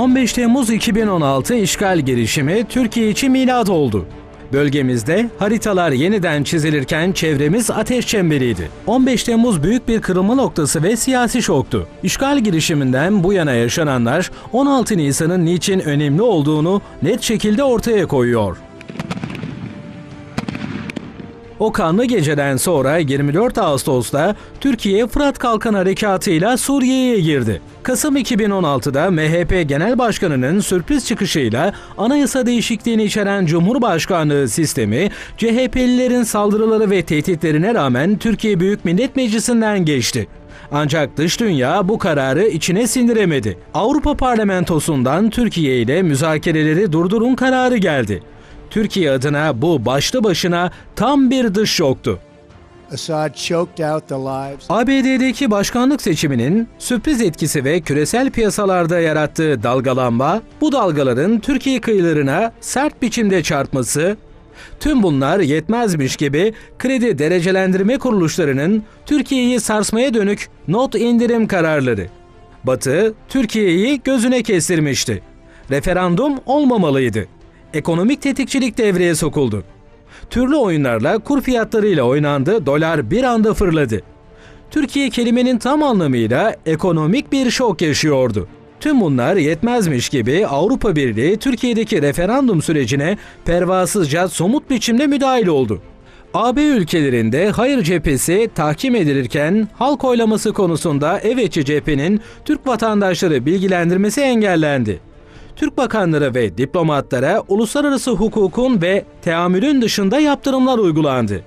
15 Temmuz 2016 işgal girişimi Türkiye için milat oldu. Bölgemizde haritalar yeniden çizilirken çevremiz ateş çemberiydi. 15 Temmuz büyük bir kırılma noktası ve siyasi şoktu. İşgal girişiminden bu yana yaşananlar 16 Nisan'ın niçin önemli olduğunu net şekilde ortaya koyuyor. O kanlı geceden sonra 24 Ağustos'ta Türkiye Fırat Kalkan Harekatı'yla Suriye'ye girdi. Kasım 2016'da MHP Genel Başkanı'nın sürpriz çıkışıyla anayasa değişikliğini içeren Cumhurbaşkanlığı sistemi CHP'lilerin saldırıları ve tehditlerine rağmen Türkiye Büyük Millet Meclisi'nden geçti. Ancak dış dünya bu kararı içine sindiremedi. Avrupa Parlamentosu'ndan Türkiye ile müzakereleri durdurun kararı geldi. Türkiye adına bu başlı başına tam bir dış şoktu. ABD'deki başkanlık seçiminin sürpriz etkisi ve küresel piyasalarda yarattığı dalgalanma, bu dalgaların Türkiye kıyılarına sert biçimde çarpması, tüm bunlar yetmezmiş gibi kredi derecelendirme kuruluşlarının Türkiye'yi sarsmaya dönük not indirim kararları. Batı, Türkiye'yi gözüne kestirmişti. Referandum olmamalıydı. Ekonomik tetikçilik devreye sokuldu. Türlü oyunlarla kur fiyatlarıyla oynandı, dolar bir anda fırladı. Türkiye kelimenin tam anlamıyla ekonomik bir şok yaşıyordu. Tüm bunlar yetmezmiş gibi Avrupa Birliği Türkiye'deki referandum sürecine pervasızca somut biçimde müdahil oldu. AB ülkelerinde hayır cephesi tahkim edilirken halk oylaması konusunda evetçi cephenin Türk vatandaşları bilgilendirmesi engellendi. Türk bakanları ve diplomatlara uluslararası hukukun ve teamülün dışında yaptırımlar uygulandı.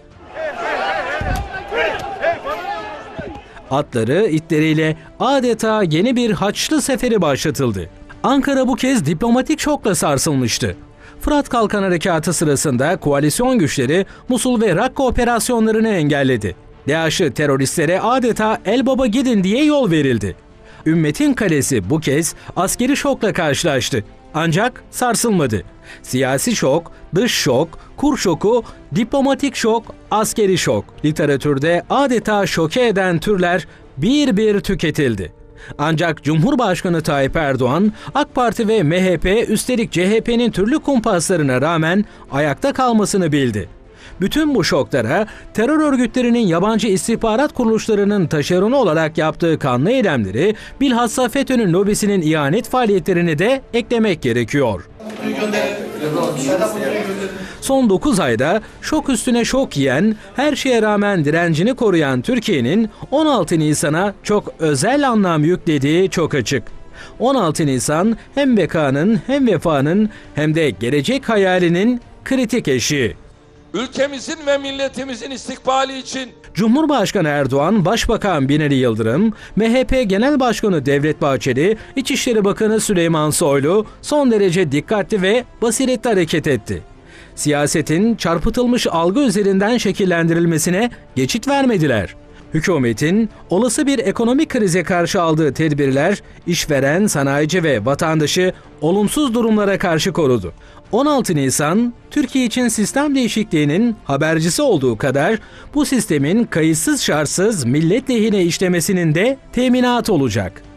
Atları itleriyle adeta yeni bir haçlı seferi başlatıldı. Ankara bu kez diplomatik şokla sarsılmıştı. Fırat Kalkan Harekatı sırasında koalisyon güçleri Musul ve Rakka operasyonlarını engelledi. DAEŞ'ı teröristlere adeta el baba gidin diye yol verildi. Ümmetin kalesi bu kez askeri şokla karşılaştı. Ancak sarsılmadı. Siyasi şok, dış şok, kur şoku, diplomatik şok, askeri şok. Literatürde adeta şoke eden türler bir bir tüketildi. Ancak Cumhurbaşkanı Tayyip Erdoğan, AK Parti ve MHP üstelik CHP'nin türlü kumpaslarına rağmen ayakta kalmasını bildi. Bütün bu şoklara terör örgütlerinin yabancı istihbarat kuruluşlarının taşeronu olarak yaptığı kanlı eylemleri bilhassa FETÖ'nün lobisinin ihanet faaliyetlerini de eklemek gerekiyor. Son 9 ayda şok üstüne şok yiyen, her şeye rağmen direncini koruyan Türkiye'nin 16 Nisan'a çok özel anlam yüklediği çok açık. 16 Nisan hem bekanın hem vefanın hem de gelecek hayalinin kritik eşiği. Ülkemizin ve milletimizin istikbali için Cumhurbaşkanı Erdoğan, Başbakan Binali Yıldırım, MHP Genel Başkanı Devlet Bahçeli, İçişleri Bakanı Süleyman Soylu son derece dikkatli ve basiretli hareket etti. Siyasetin çarpıtılmış algı üzerinden şekillendirilmesine geçit vermediler. Hükümetin olası bir ekonomik krize karşı aldığı tedbirler işveren, sanayici ve vatandaşı olumsuz durumlara karşı korudu. 16 Nisan, Türkiye için sistem değişikliğinin habercisi olduğu kadar bu sistemin kayıtsız şartsız millet lehine işlemesinin de teminatı olacak.